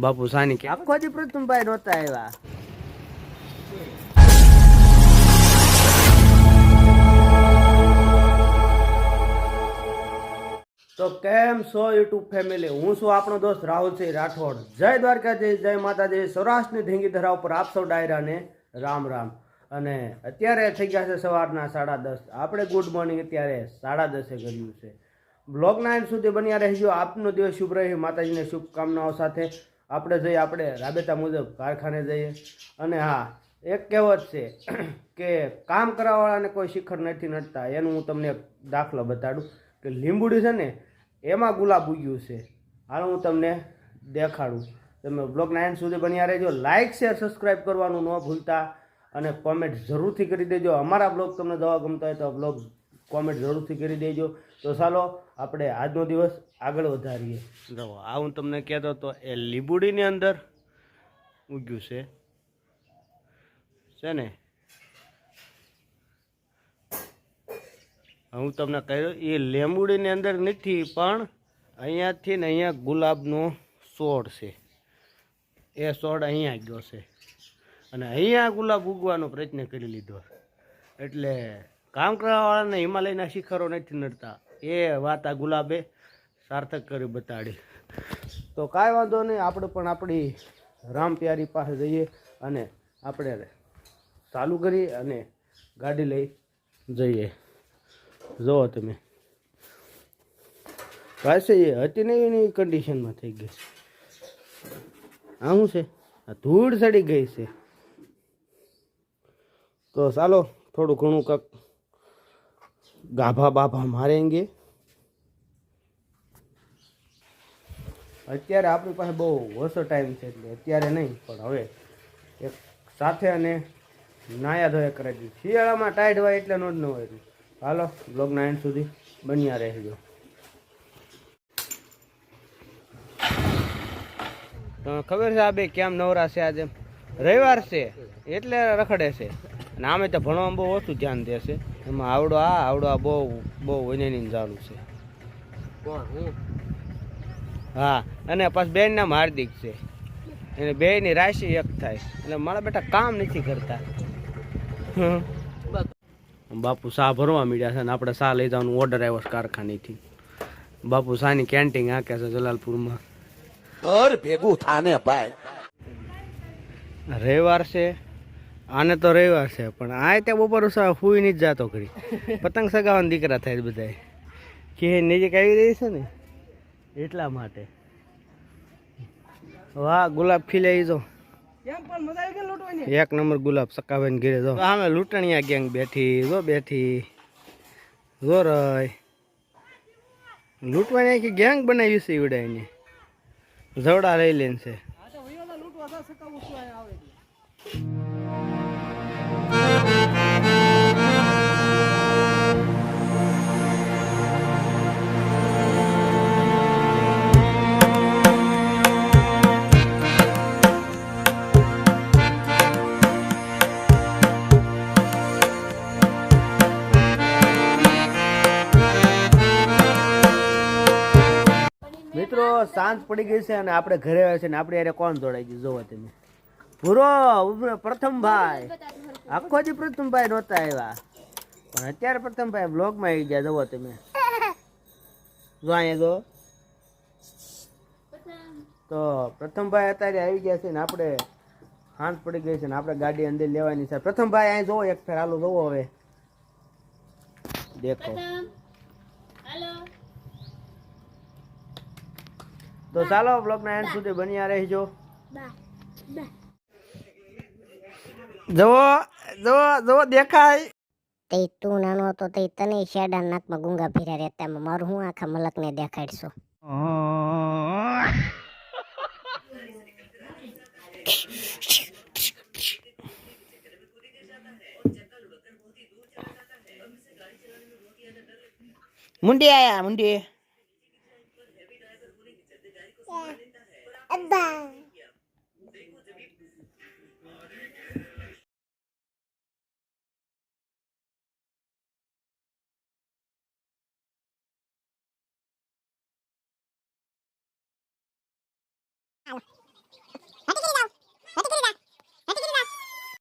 બાપુ, સાની કે? આખો દી પ્રથમભાઈ નહોતા આવ્યા. તો કેમ છો યુટ્યુબ ફેમિલી? હું છું આપણો દોસ્ત રાહુલસિંહ રાઠોડ. જય દ્વારકાધીશ, જય માતાજી. સૌરાષ્ટ્રની ધીંગી ધરા ઉપર આપ સૌ ડાયરાને રામ રામ. અને અત્યારે થઈ ગયા છે સવારના સાડા દસ. આપણે ગુડ મોર્નિંગ અત્યારે સાડા દસે કર્યું છે. બ્લોગ નાઇન સુધી બન્યા રહેજો. આપનો દિવસ શુભ રહે. માતાજીને શુભકામનાઓ સાથે. આપણે જઈએ, આપણે રાબેતા મુજબ કારખાને જઈએ. અને હા, એક કહેવત છે કે કામ કરવાવાળાને કોઈ શિખર નથી નડતા. એનું હું તમને દાખલો બતાડું કે લીંબુડી છે ને, એમાં ગુલાબ ઉગ્યું છે. હાલ હું તમને દેખાડું. તમે બ્લોગ નાઇન સુધી બન્યા રહેજો. લાઇક શેર સબસ્ક્રાઈબ કરવાનું ન ભૂલતા. અને કોમેન્ટ જરૂરથી કરી દેજો. અમારા બ્લોગ તમને દવા ગમતા હોય તો બ્લોગ કોમેન્ટ જરૂરથી કરી દેજો. તો ચાલો, આપણે આજનો દિવસ આગળ વધારીએ. જો આ હું તમને કહેતો હતો, એ લીંબુડીની અંદર ઉગ્યું છે. છે ને? હું તમને કહ્યું, એ લીંબુડીની અંદર નથી, પણ અહીંયાથી ને અહીંયા ગુલાબનો છોડ છે. એ છોડ અહીંયા ગયો છે. અને અહીંયા ગુલાબ ઉગવાનો પ્રયત્ન કરી લીધો. એટલે કામ કરવાવાળાને હિમાલયના શિખરો નથી નડતા એ વાત આ ગુલાબે સાર્થક કરી બતાડી. તો કાંઈ વાંધો નહીં, આપણે પણ આપણી રામ પ્યારી પાસે જઈએ અને આપણે ચાલુ કરી અને ગાડી લઈ જઈએ. જુઓ તમે. પાસે એ હતી નહીં એની કન્ડિશનમાં થઈ ગઈ આ શું છે? આ ધૂળ ચડી ગઈ છે. તો ચાલો, થોડું ઘણું કંઈક ગાભા બાભા મારેંગે. અત્યારે આપણી પાસે બહુ ઓછો ટાઈમ છે એટલે અત્યારે નહીં, પણ હવે એક સાથે અને નાયા ધોયા કરે છે. શિયાળામાં ટાઈટ હોય એટલે નો જ ન હોય હાલો બ્લોગના એન્ડ સુધી બન્યા રહેજો. તમે ખબર છે આ બે કેમ નવરા છે આજે? રવિવાર છે, એટલે રખડે છે. અને આમે તો ભણવામાં બહુ ઓછું ધ્યાન દે છે. એમાં આવડો આ આવડો આ બહુ બહુ વિનયની ચાલુ છે. હા? અને પછી બેન નામ હાર્દિક છે. એને બેની રાશિ એક થાય. એટલે મારા બેટા કામ નથી કરતા. હમ. બાપુ શાહ ભરવા મીડ્યા છે ને આપણે શાહ લઈ જવાનું ઓર્ડર આવ્યો છે કારખાનેથી. બાપુ શાહની કેન્ટીન હાકે છે જલાલપુરમાં. ઘર ભેગું થાને ભાઈ. રવિવાર છે. આને તો રવિવાર છે પણ આ તે બપોર હુઈ નહીં જ જાતો કરી પતંગ સગાવાના દીકરા થાય બધા કે નજીક આવી રહી છે ને એટલા માટે. વાહ ગુલાબ ખીલાઈ જો. એક નંબર ગુલાબ સકાભાઈ ઘેરે જો. અમે લૂંટણીયા ગેંગ બેઠી જો બેઠી. જો રય. લૂંટવાની આખી ગેંગ બનાવી છે ઈવડે એની. જવડા લઈ લેન છે. મિત્રો સાંજ પડી ગઈ છે અને આપણે ઘરે આવ્યા છે ને આપણે યારે કોણ જોડાઈ ગયું? જોવો તમે. ઉભરો, પ્રથમભાઈ. આખો જે પ્રથમભાઈ નહોતા આવ્યા. પણ અત્યારે પ્રથમભાઈ બ્લોગમાં આવી ગયા, જોવો તમે. જો અહીંયા જો. તો પ્રથમભાઈ અત્યારે આવી ગયા છે ને આપણે સાંજ પડી ગઈ છે ને આપણે ગાડી અંદર લેવાની છે. પ્રથમભાઈ અહીં જોવો એક ફેર, હાલો, જોવો હવે. દેખો. તો ચાલો બ્લોગના એન્ડ સુધી બન્યા રહેજો. જુઓ જુઓ જુઓ દેખાય. તે તું નાનો હતો તે તને શેડા નાકમાં ગુંગા ફેર્યા રહેતા એમાં મારું હું આખા મલકને દેખાડશું? મુંડી આયા મુંડી. Ow.